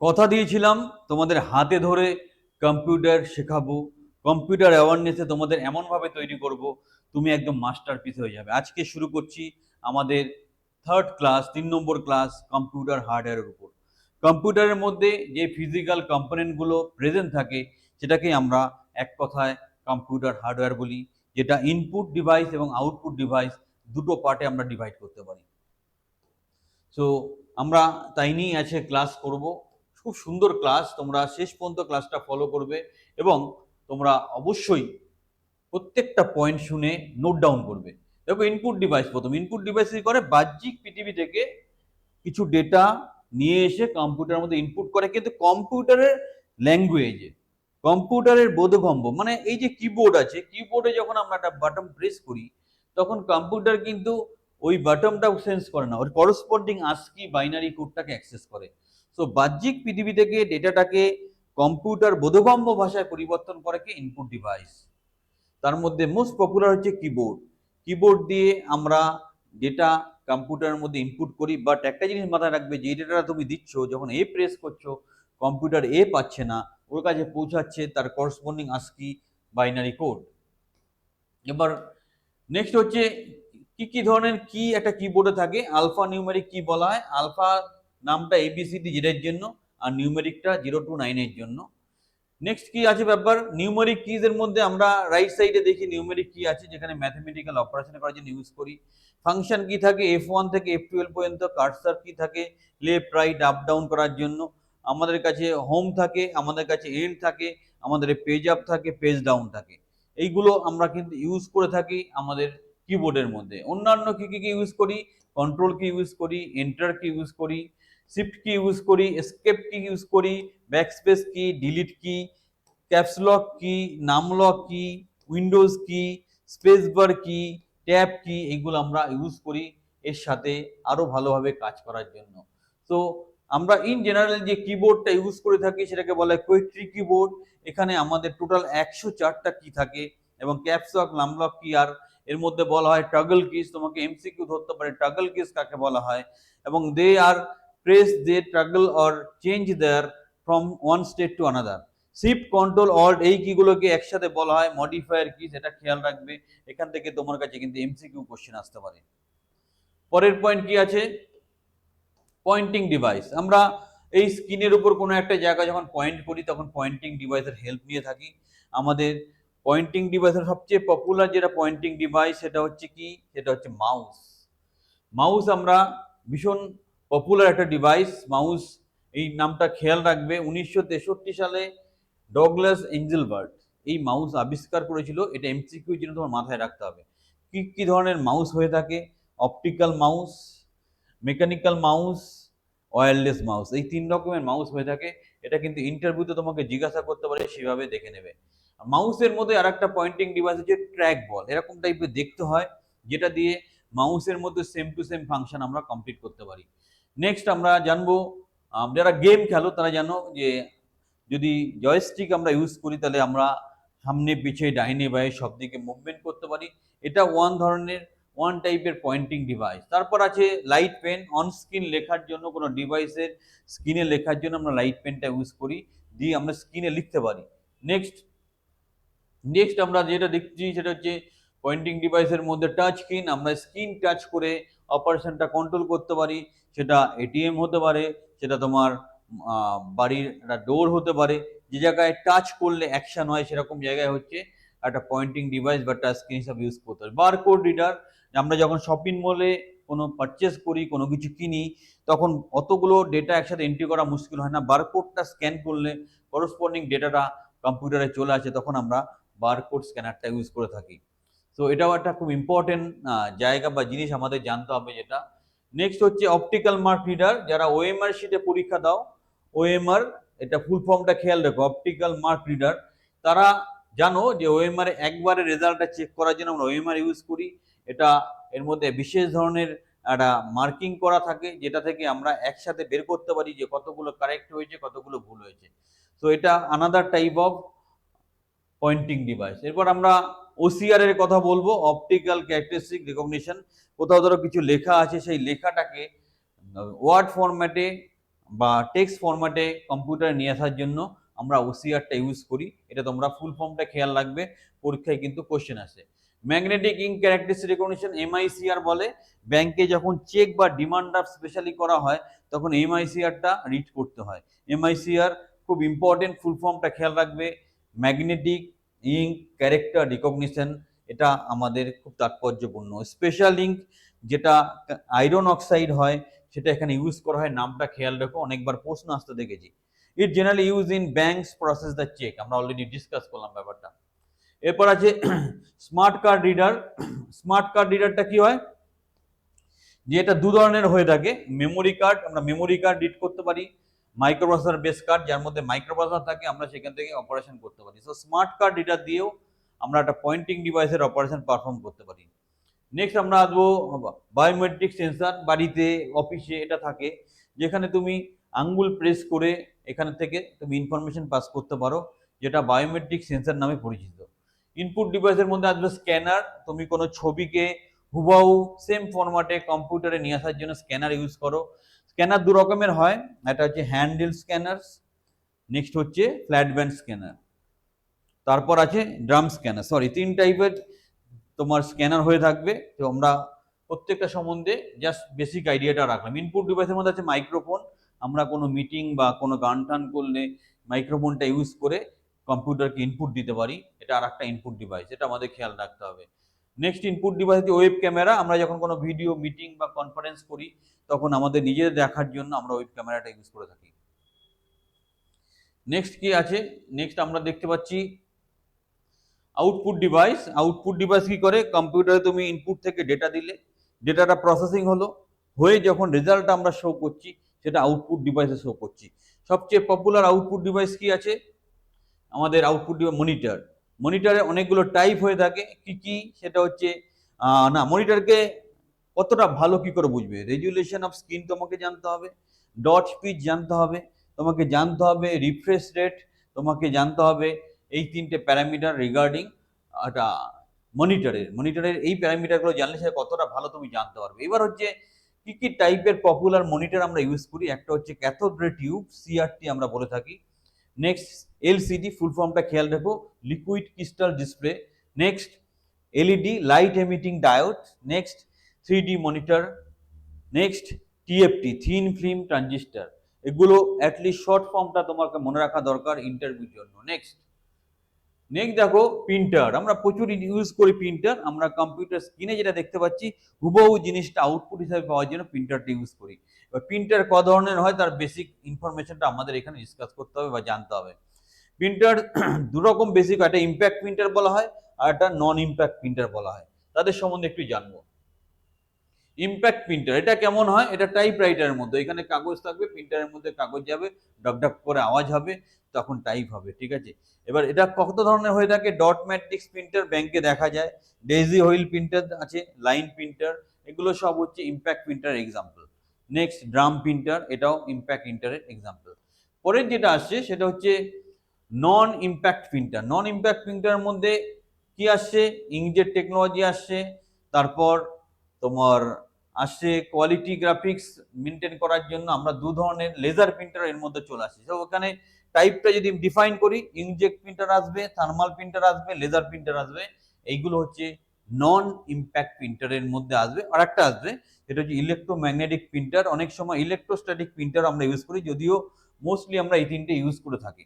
কথা দিয়েছিলাম, তোমাদের হাতে ধরে কম্পিউটার শেখাবো, কম্পিউটার অ্যাওয়ারনেসে তোমাদের এমনভাবে তৈরি করব, তুমি একদম মাস্টার পিস হয়ে যাবে। আজকে শুরু করছি আমাদের থার্ড ক্লাস তিন নম্বর ক্লাস কম্পিউটার হার্ডওয়্যারের উপর। কম্পিউটারের মধ্যে যে ফিজিক্যাল কম্পোনেন্টগুলো প্রেজেন্ট থাকে, সেটাকে আমরা এক কথায় কম্পিউটার হার্ডওয়্যার বলি, যেটা ইনপুট ডিভাইস এবং আউটপুট ডিভাইস দুটো পার্টে আমরা ডিভাইড করতে পারি। সো আমরা তাই নিয়ে আছে ক্লাস করব। খুব সুন্দর ক্লাস তোমরা শেষ পর্যন্ত ক্লাসটা ফলো করবে এবং তোমরা অবশ্যই প্রত্যেকটা পয়েন্ট শুনে নোট ডাউন করবে। দেখো ইনপুট ডিভাইস প্রথম। ইনপুট ডিভাইস করে? বাহ্যিক পৃথিবী থেকে কিছু ডেটা নিয়ে এসে কম্পিউটারের মধ্যে ইনপুট করে। কিন্তু কম্পিউটারের ল্যাঙ্গুয়েজে কম্পিউটারের বোধগম্য মানে এই যে কিবোর্ড আছে কিবোর্ডে যখন আমরা একটা বাটন প্রেস করি, তখন কম্পিউটার কিন্তু ওই বাটনটাও সেন্স করে না। ওর করসপন্ডিং আস্কি বাইনারি কোডটাকে অ্যাক্সেস করে। সো বাহ্যিক পৃথিবী থেকে ডেটাটাকে কম্পিউটার বোধগম্য ভাষায় পরিবর্তন করে কি? ইনপুট ডিভাইস তার মধ্যে মোস্ট পপুলার হচ্ছে কিবোর্ড কিবোর্ড দিয়ে আমরা ডেটা কম্পিউটারের মধ্যে ইনপুট করি বাট একটা জিনিস মাথায় রাখবে, যে ডেটাটা তুমি দিচ্ছ, যখন এ প্রেস করছ কম্পিউটার এ পাচ্ছে না, ওর কাছে পৌঁছাচ্ছে তার করসপন্ডিং আস্কি বাইনারি কোড এবার নেক্সট হচ্ছে কি কি ধরনের কি একটা কিবোর্ডে থাকে? আলফা নিউমেরিক কি বলা হয়। আলফা নামটা এবিসিডি জেডের জন্য আর নিউমেরিকটা জিরো টু নাইনের জন্য। নেক্সট কি আছে ব্যাপার? নিউমেরিক কিজ এর মধ্যে আমরা রাইট সাইডে দেখি নিউমেরিক কি আছে, যেখানে ম্যাথমেটিক্যাল অপারেশন করার জন্য ইউজ করি। ফাংশন কি থাকে? এফ ওয়ান থেকে এফ টুয়েলভ পর্যন্ত কার্সার কি থাকে? লেফট রাইট আপ ডাউন করার জন্য। আমাদের কাছে হোম থাকে, আমাদের কাছে এন্ড থাকে, আমাদের পেজ আপ থাকে পেজ ডাউন থাকে। এইগুলো আমরা কিন্তু ইউজ করে থাকি আমাদের কিবোর্ডের মধ্যে। অন্যান্য কি কি কি ইউজ করি? কন্ট্রোল কি ইউজ করি এন্টার কি ইউজ করি। শিফট কি ইউজ করি স্কেপ কি ইউজ করি ব্যাকস্পেস কি ডিলিট কি ক্যাপস লক কি নাম লক কি উইন্ডোজ কি স্পেস বার কি ট্যাব কি এইগুলো আমরা ইউজ করি এর সাথে আরও ভালোভাবে কাজ করার জন্য। তো আমরা ইন জেনারেল যে কিবোর্ডটা ইউজ করে থাকি সেটাকে বলা হয় কোয়েট্রি কিবোর্ড এখানে আমাদের টোটাল একশো চারটা কি থাকে এবং ক্যাপস লক নাম লক কি আর এর মধ্যে বলা হয় টাগল কিস তোমাকে এমসিকিউ ধরতে পারে টাগল কিস কাকে বলা হয়। এবং they are press they toggle or change their from one state to another shift control alt এই কিগুলোকে একসাথে বলা হয় মডিফায়ার কি সেটা খেয়াল রাখবে। এখান থেকে তোমার কাছে কিন্তু এমসিকিউ কোশ্চেন আসতে পারে। পরের পয়েন্ট কি আছে? পয়েন্টিং ডিভাইস আমরা এই স্ক্রিনের উপর কোনো একটা জায়গা যখন পয়েন্ট করি, তখন পয়েন্টিং ডিভাইসের হেল্প নিয়ে থাকি। আমাদের পয়েন্টিং ডিভাইসের সবচেয়ে পপুলার যেটা পয়েন্টিং ডিভাইস সেটা হচ্ছে কি? সেটা হচ্ছে মাউস মাউস আমরা ভীষণ পপুলার একটা ডিভাইস মাউস এই নামটা খেয়াল রাখবে। উনিশশো তেষট্টি সালে ডগলাস এঞ্জেলবার্ট এই মাউস আবিষ্কার করেছিল। এটা এমসিকিউ জন্য তোমার মাথায় রাখতে হবে। কী কী ধরনের মাউস হয়ে থাকে? Optical mouse mechanical mouse wireless mouse এই তিন রকমের মাউস হয়ে থাকে। এটা কিন্তু ইন্টারভিউতে তোমাকে জিজ্ঞাসা করতে পারে, সেভাবে দেখে নেবে। মাউসের মধ্যে আর একটা পয়েন্টিং ডিভাইস হচ্ছে ট্র্যাক বল এরকম টাইপের দেখতে হয়, যেটা দিয়ে মাউসের মধ্যে সেম টু সেম ফাংশন আমরা কমপ্লিট করতে পারি। নেক্সট আমরা জানব যারা গেম খেলো তারা জানো যে যদি জয়স্টিক আমরা ইউজ করি তাহলে আমরা সামনে, পিছিয়ে, ডাইনে, বায়ে সব দিকে মুভমেন্ট করতে পারি। এটা ওয়ান ধরনের ওয়ান টাইপের পয়েন্টিং ডিভাইস তারপর আছে লাইট পেন অন স্ক্রিন লেখার জন্য কোনো ডিভাইসের স্ক্রিনে লেখার জন্য আমরা লাইট পেনটা ইউজ করি, দিয়ে আমরা স্ক্রিনে লিখতে পারি। নেক্সট নেক্সট আমরা যেটা দেখছি সেটা হচ্ছে পয়েন্টিং ডিভাইসের মধ্যে টাচ স্ক্রিন আমরা স্ক্রিন টাচ করে অপারেশনটা কন্ট্রোল করতে পারি। সেটা এটিএম হতে পারে, সেটা তোমার বাড়ির একটা ডোর হতে পারে, যে জায়গায় টাচ করলে অ্যাকশন হয় সেরকম জায়গায় হচ্ছে একটা পয়েন্টিং ডিভাইস বা টাচ স্ক্রিন হিসাবে ইউজ করতে পারি বারকোড রিডার আমরা যখন শপিং মলে কোনো পারচেস করি, কোনো কিছু কিনি, তখন অতগুলো ডেটা একসাথে এন্ট্রি করা মুশকিল হয় না। বারকোডটা স্ক্যান করলে করসপন্ডিং ডেটাটা কম্পিউটারে চলে আসে, তখন আমরা বারকোড স্ক্যানারটা ইউজ করে থাকি। তো এটাও একটা খুব ইম্পর্টেন্ট জায়গা বা জিনিস আমাদের জানতে হবে যেটা নেক্সট হচ্ছে অপটিক্যাল মার্ক রিডার যারা ওএমআর শিটে পরীক্ষা দাও ওএমআর এটা ফুল ফর্মটা খেয়াল রাখো অপটিক্যাল মার্ক রিডার তারা জানো যে ওএমআর একবারে রেজাল্টটা চেক করার জন্য আমরা ওএমআর ইউজ করি। এটা এর মধ্যে বিশেষ ধরনের একটা মার্কিং করা থাকে, যেটা থেকে আমরা একসাথে বের করতে পারি যে কতগুলো কারেক্ট হয়েছে, কতগুলো ভুল হয়েছে। তো এটা another type of pointing device এরপর আমরা ওসিআর এর কথা বলব অপটিক্যাল ক্যারেক্টারিস্টিক রেকগনিশন কোথাও ধরো কিছু লেখা আছে, সেই লেখাটাকে ওয়ার্ড ফরম্যাটে বা টেক্সট ফরম্যাটে কম্পিউটারে নিয়ে আসার জন্য আমরা ওসিআরটা ইউজ করি। এটা তোমরা ফুল ফর্মটা খেয়াল রাখবে, পরীক্ষায় কিন্তু কোশ্চেন আসে। Magnetic ink characteristic recognition MICR বলে। ব্যাংকে যখন চেক বা ডিমান্ড ড্রাফট স্পেশালি করা হয়, তখন এমআইসিআরটা রিড করতে হয়। এমআইসিআর খুব ইম্পর্টেন্ট ফুল ফর্মটা খেয়াল রাখবে। ম্যাগনেটিক ইঙ্ক ক্যারেক্টার রিকগনিশন এটা আমাদের খুব তাৎপর্যপূর্ণ। স্পেশাল ইঙ্ক যেটা আয়রন অক্সাইড হয়, সেটা এখানে ইউজ করা হয়। নামটা খেয়াল রাখো, অনেকবার প্রশ্ন আসতে দেখেছি। It generally use in banks process the cheque আমরা অলরেডি ডিসকাস করলাম ব্যাপারটা। এরপর আছে smart card reader smart card রিডারটা কি হয়? যে এটা দু ধরনের হয়ে থাকে। মেমোরি কার্ড আমরা মেমোরি কার্ড রিড করতে পারি। মাইক্রোপ্রসেসর বেস কার্ড যার মধ্যে মাইক্রোপ্রসেসর থাকে, আমরা সেখান থেকে অপারেশন করতে পারি। সো স্মার্ট কার্ড রিডার দিয়েও আমরা একটা পয়েন্টিং ডিভাইসের অপারেশন পারফর্ম করতে পারি। নেক্সট আমরা আসব বায়োমেট্রিক সেন্সার বাড়িতে অফিসে এটা থাকে। যেখানে তুমি আঙ্গুল প্রেস করে এখান থেকে তুমি ইনফরমেশন পাস করতে পারো, যেটা বায়োমেট্রিক সেন্সার নামে পরিচিত। ইনপুট ডিভাইসের মধ্যে আসবে স্ক্যানার তুমি কোনো ছবিকে হুবাহু সেম ফরম্যাটে কম্পিউটারে নিয়ে আসার জন্য স্ক্যানার ইউজ করো। স্ক্যানার দু রকমের হয়। একটা হচ্ছে হ্যান্ডেল স্ক্যানার নেক্সট হচ্ছে ফ্ল্যাট ব্যান্ড স্ক্যানার তারপর আছে ড্রাম স্ক্যানার। সরি তিন টাইপের তোমার স্ক্যানার হয়ে থাকবে। তো আমরা প্রত্যেকটা সম্বন্ধে জাস্ট বেসিক আইডিয়াটা রাখলাম। ইনপুট ডিভাইসের মধ্যে আছে মাইক্রোফোন আমরা কোনো মিটিং বা কোনো গান টান করলে মাইক্রোফোনটা ইউজ করে কম্পিউটারকে ইনপুট দিতে পারি। এটা আর একটা ইনপুট ডিভাইস এটা আমাদের খেয়াল রাখতে হবে। নেক্সট ইনপুট ডিভাইস হচ্ছে ওয়েব ক্যামেরা আমরা যখন কোনো ভিডিও মিটিং বা কনফারেন্স করি, তখন আমাদের নিজেদের দেখার জন্য আমরা ওয়েব ক্যামেরাটা ইউজ করে থাকি। নেক্সট কি আছে? নেক্সট আমরা দেখতে পাচ্ছি আউটপুট ডিভাইস আউটপুট ডিভাইস কি করে? কম্পিউটারে তুমি ইনপুট থেকে ডেটা দিলে ডেটাটা প্রসেসিং হলো, হয়ে যখন রেজাল্ট আমরা শো করছি, সেটা আউটপুট ডিভাইসে শো করছি। সবচেয়ে পপুলার আউটপুট ডিভাইস কি আছে? আমাদের আউটপুট মনিটর মনিটরে অনেকগুলো টাইপ হয়ে থাকে। কি কি? সেটা হচ্ছে না মনিটরকে কতটা ভালো কি করে বুঝবে? রেজুলেশন অফ স্ক্রিন তোমাকে জানতে হবে ডট স্পিড জানতে হবে, তোমাকে জানতে হবে রিফ্রেশ রেট তোমাকে জানতে হবে এই তিনটে প্যারামিটার রিগার্ডিং একটা মনিটরের মনিটরের এই প্যারামিটারগুলো জানলে সে কতটা ভালো তুমি জানতে পারবে। এবার হচ্ছে কি কি টাইপের পপুলার মনিটর আমরা ইউজ করি? একটা হচ্ছে ক্যাথোড রে টিউব সিআরটি আমরা বলে থাকি। নেক্সট এলসিডি ফুল ফর্মটা খেয়াল রেখো। Liquid crystal display next LED light emitting diode next three monitor next TFT thin film transistor এগুলো অ্যাটলিস্ট শর্ট ফর্মটা তোমাকে মনে রাখা দরকার ইন্টারভিউর জন্য। নেক্সট নেক্সট দেখো প্রিন্টার আমরা প্রচুর ইউজ করি প্রিন্টার আমরা কম্পিউটার স্ক্রিনে যেটা দেখতে পাচ্ছি, হুবহু জিনিসটা আউটপুট হিসাবে পাওয়ার জন্য প্রিন্টারটা ইউজ করি। এবার প্রিন্টার ক ধরনের হয়, তার বেসিক ইনফরমেশনটা আমাদের এখানে ডিসকাস করতে হবে বা জানতে হবে। প্রিন্টার দুরকম বেসিক একটা ইম্প্যাক্ট প্রিন্টার বলা হয় আর একটা নন ইম্প্যাক্ট প্রিন্টার বলা হয়। তাদের সম্বন্ধে একটু জানব। ইম্প্যাক্ট প্রিন্টার এটা কেমন হয়? এটা টাইপ রাইটারের মধ্যে। এখানে কাগজ থাকবে প্রিন্টারের মধ্যে কাগজ যাবে ডক ডক করে আওয়াজ হবে। তখন টাইপ হবে, ঠিক আছে? এবার এটা কত ধরনের হয়ে থাকে? ডট ম্যাট্রিক্স প্রিন্টার ব্যাংকে দেখা যায় ডেজি হুইল প্রিন্টার আছে, লাইন প্রিন্টার, এগুলো সব হচ্ছে impact printer example next drum printer, এটাও ইম্প্যাক্ট প্রিন্টারের এক্সাম্পল পরের যেটা আসছে, সেটা হচ্ছে non impact printer non impact প্রিন্টারের মধ্যে কি আসছে? ইংজেট টেকনোলজি আসছে, তারপর তোমার আসছে কোয়ালিটি গ্রাফিক্স মেনটেন করার জন্য আমরা দু ধরনের লেজার প্রিন্টার এর মধ্যে চলে আসছে। ওখানে টাইপটা যদি ডিফাইন করি ইনজেক্ট প্রিন্টার আসবে থার্মাল প্রিন্টার আসবে লেজার প্রিন্টার আসবে, এইগুলো হচ্ছে নন ইম্প্যাক্ট প্রিন্টারের মধ্যে আসবে। আর একটা আসবে, এটা হচ্ছে ইলেকট্রোম্যাগনেটিক প্রিন্টার অনেক সময় ইলেকট্রোস্ট্যাটিক প্রিন্টার আমরা ইউজ করি, যদিও মোস্টলি আমরা এই তিনটে ইউজ করে থাকি।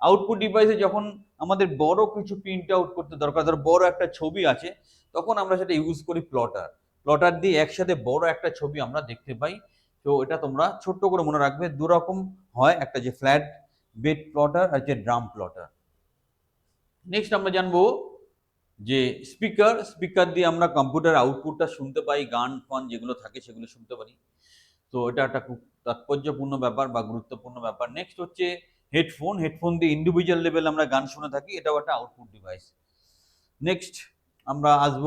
আউটপুট ডিভাইসে যখন আমাদের বড় কিছু প্রিন্ট আউট করতে দরকার, ধর বড় একটা ছবি আছে, তখন আমরা সেটা ইউজ করি প্লটার প্লটার দিয়ে একসাথে বড় একটা ছবি আমরা দেখতে পাই। তো এটা তোমরা ছোট্ট করে মনে রাখবে দু রকম হয় একটা যে ফ্ল্যাট বেড প্লটার আর যে ড্রাম প্লটার নেক্সট আমরা জানব যে স্পিকার স্পিকার দিয়ে আমরা কম্পিউটার আউটপুটটা শুনতে পাই, গান, ফান যেগুলো থাকে সেগুলো শুনতে পারি। তো এটা একটা খুব তাৎপর্যপূর্ণ ব্যাপার বা গুরুত্বপূর্ণ ব্যাপার। নেক্সট হচ্ছে হেডফোন হেডফোন দিয়ে ইন্ডিভিজুয়াল লেভেল আমরা গান শুনে থাকি, এটাও একটা আউটপুট ডিভাইস নেক্সট আমরা আসব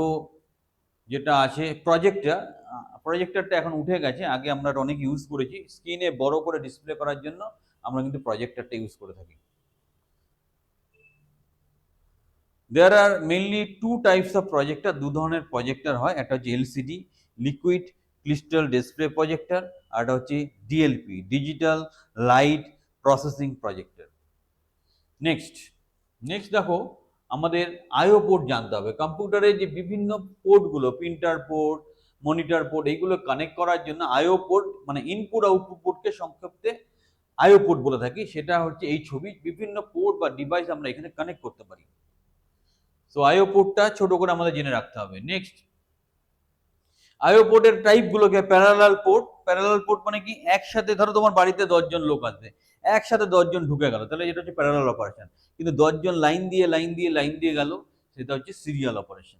যেটা আছে প্রজেক্টার প্রজেক্টারটা এখন উঠে গেছে, আগে আমরা অনেক ইউজ করেছি। স্ক্রিনে বড় করে ডিসপ্লে করার জন্য আমরা কিন্তু প্রজেক্টরটা ইউজ করে থাকি। There are mainly two types of projector দু ধরনের প্রজেক্টার হয়, একটা হচ্ছে LCD liquid crystal display projector আর এটা হচ্ছে DLP digital light processing projector next next দেখো, আমাদের আইও পোর্ট জানতে হবে। কম্পিউটারে যে বিভিন্ন পোর্টগুলো প্রিন্টার পোর্ট মনিটর পোর্ট এইগুলো কানেক্ট করার জন্য আইও পোর্ট মানে ইনপুট আউটপুট পোর্টকে সংক্ষেপে আইও পোর্ট বলে থাকি, সেটা হচ্ছে এই ছবি। বিভিন্ন পোর্ট বা ডিভাইস আমরা এখানে কানেক্ট করতে পারি। সো আইও পোর্টটা ছোট করে আমাদের জেনে রাখতে হবে। নেক্সট আইও পোর্টের টাইপগুলোকে প্যারালাল পোর্ট প্যারালাল পোর্ট মানে কি? একসাথে ধরো তোমার বাড়িতে দশজন লোক আছে একসাথে দশজন ঢুকে গেল। তাহলে যেটা হচ্ছে প্যারালাল অপারেশন কিন্তু দশজন লাইন দিয়ে লাইন দিয়ে লাইন দিয়ে গেল, সেটা হচ্ছে সিরিয়াল অপারেশন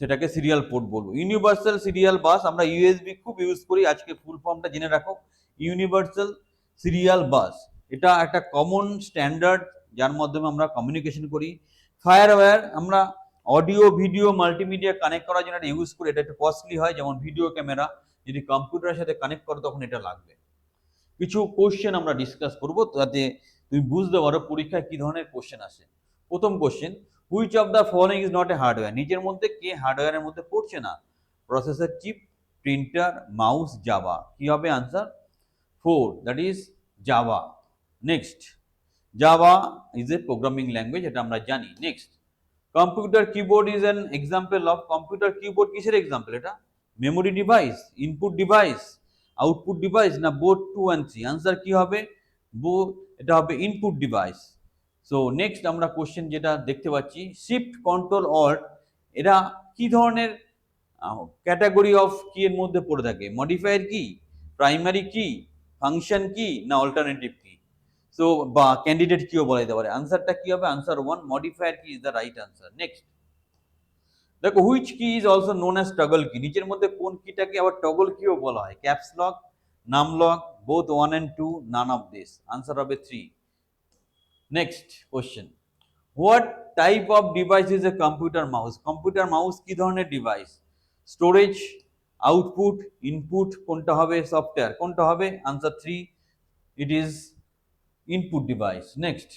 সেটাকে সিরিয়াল পোর্ট বলব। ইউনিভার্সাল সিরিয়াল বাস আমরা ইউএসবি খুব ইউজ করি। আজকে ফুল ফর্মটা জেনে রাখো। Universal serial bus. এটা একটা কমন স্ট্যান্ডার্ড যার মাধ্যমে আমরা কমিউনিকেশন করি। ফায়ারওয়্যার আমরা অডিও ভিডিও মাল্টিমিডিয়া কানেক্ট করার জন্য এটা ইউজ করি। এটা একটু কস্টলি হয়, যেমন ভিডিও ক্যামেরা যদি কম্পিউটারের সাথে কানেক্ট করো, তখন এটা লাগবে। কিছু কোশ্চেন আমরা ডিসকাস করব যাতে তুমি বুঝতে পারো পরীক্ষায় কি ধরনের কোশ্চেন আসে। প্রথম question which of the following is not a hardware নিজের মধ্যে কে হার্ডওয়্যারের মধ্যে পড়ছে না? Processor chip printer mouse Java কি হবে answer four that is Java next Java is a programming language এটা আমরা জানি। Next computer keyboard is an example of computer keyboard কিসের এক্সাম্পল এটা? Memory device input device output device না both two and three answer কি হবে? Both এটা হবে ইনপুট ডিভাইস সো নেক্সট আমরা কোশ্চেন যেটা দেখতে পাচ্ছি শিফট কন্ট্রোল অল্ট এরা কি ধরনের ক্যাটাগরি অফ কি এর মধ্যে পড়ে থাকে? মডিফায়ার কি? প্রাইমারি কি ফাংশন কি না অল্টারনেটিভ কি? সো বা ক্যান্ডিডেট কিও বলা যেতে পারে। আনসারটা কি হবে? Answer one modifier key is the right answer next দেখো which key is also known as toggle key নিচের মধ্যে কোন কিটাকে আবার টগল কিও বলা হয়? Caps lock num lock both one and two none of this answer হবে three next question what type of device is a computer mouse computer mouse কি ধরনের ডিভাইস স্টোরেজ আউটপুট ইনপুট কোনটা হবে সফটওয়্যার কোনটা হবে? Answer three it is input device next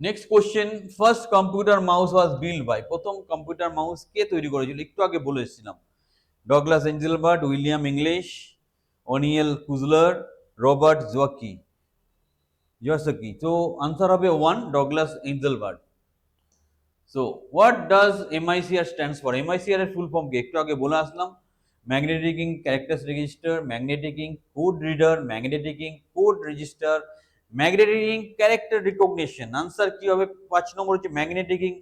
next question first computer mouse was build by প্রথম computer mouse কে তৈরি করেছিল? একটু আগে বলে এসেছিলাম। ডগলাস এঞ্জেলবার্ট উইলিয়াম ইংলিশ অনিয়েল কুজলার রবার্ট জোয়াকি জোয়াসকি তো আনসার হবে one Douglas Engelbart so what does MICR stands for MICR এর ফুল ফর্ম কি? একটু আগে বলে আসলাম। Magnetic ink characters register magnetic ink code reader magnetic ink code register magnetic ink character recognition answer কি হবে পাঁচ নম্বর হচ্ছে magnetic ink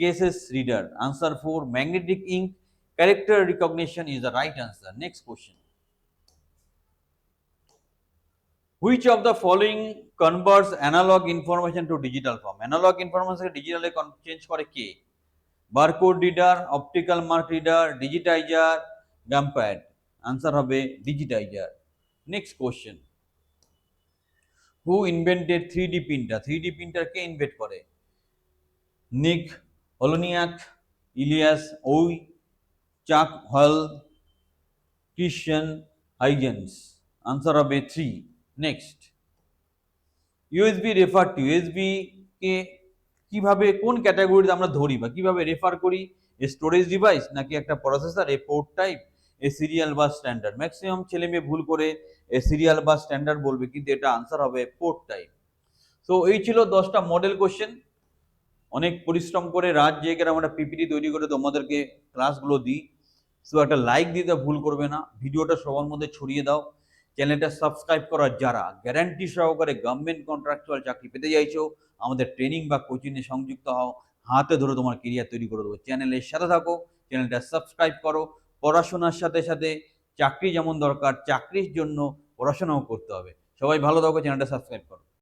cases reader answer four magnetic ink character recognition is the right answer next question which of the following converts analog information to digital form analog information ডিজিটালে change করে কে? Barcode reader optical mark reader digitizer gamepad answer হবে digitizer next question who invented three D printer three D printer K invent করে? Nick Holonyak Elias Howe Chuck Hull Christian Huygens answer হবে three next USB refer to USB কে কীভাবে, কোন ক্যাটাগরিতে আমরা ধরি বা কীভাবে রেফার করি? এ স্টোরেজ ডিভাইস নাকি একটা processor a port type a serial বা স্ট্যান্ডার্ড ম্যাক্সিমাম ছেলে মেয়ে ভুল করে এ সিরিয়াল বা স্ট্যান্ডার্ড বলবে, কিন্তু এটা আনসার হবে পোর্ট টাইপ তো এই ছিল দশটা মডেল কোশ্চেন অনেক পরিশ্রম করে রাত জেগে আমরা পিপিটি তৈরি করে তোমাদেরকে ক্লাসগুলো দিই। সো একটা লাইক দিতে ভুল করবে না। ভিডিওটা সবার মধ্যে ছড়িয়ে দাও। চ্যানেলটা সাবস্ক্রাইব করার যারা গ্যারান্টি সহকারে গভর্নমেন্ট কন্ট্রাকচুয়াল চাকরি পেতে চাইছো, আমাদের ট্রেনিং বা কোচিংয়ে সংযুক্ত হও, হাতে ধরে তোমার কেরিয়ার তৈরি করে দেবো। চ্যানেলের সাথে থাকো, চ্যানেলটা সাবস্ক্রাইব করো, পড়াশোনার সাথে সাথে চাকরি যেমন দরকার, চাকরির জন্য পড়াশোনাও করতে হবে। সবাই ভালো থাকো, চ্যানেলটা সাবস্ক্রাইব করো।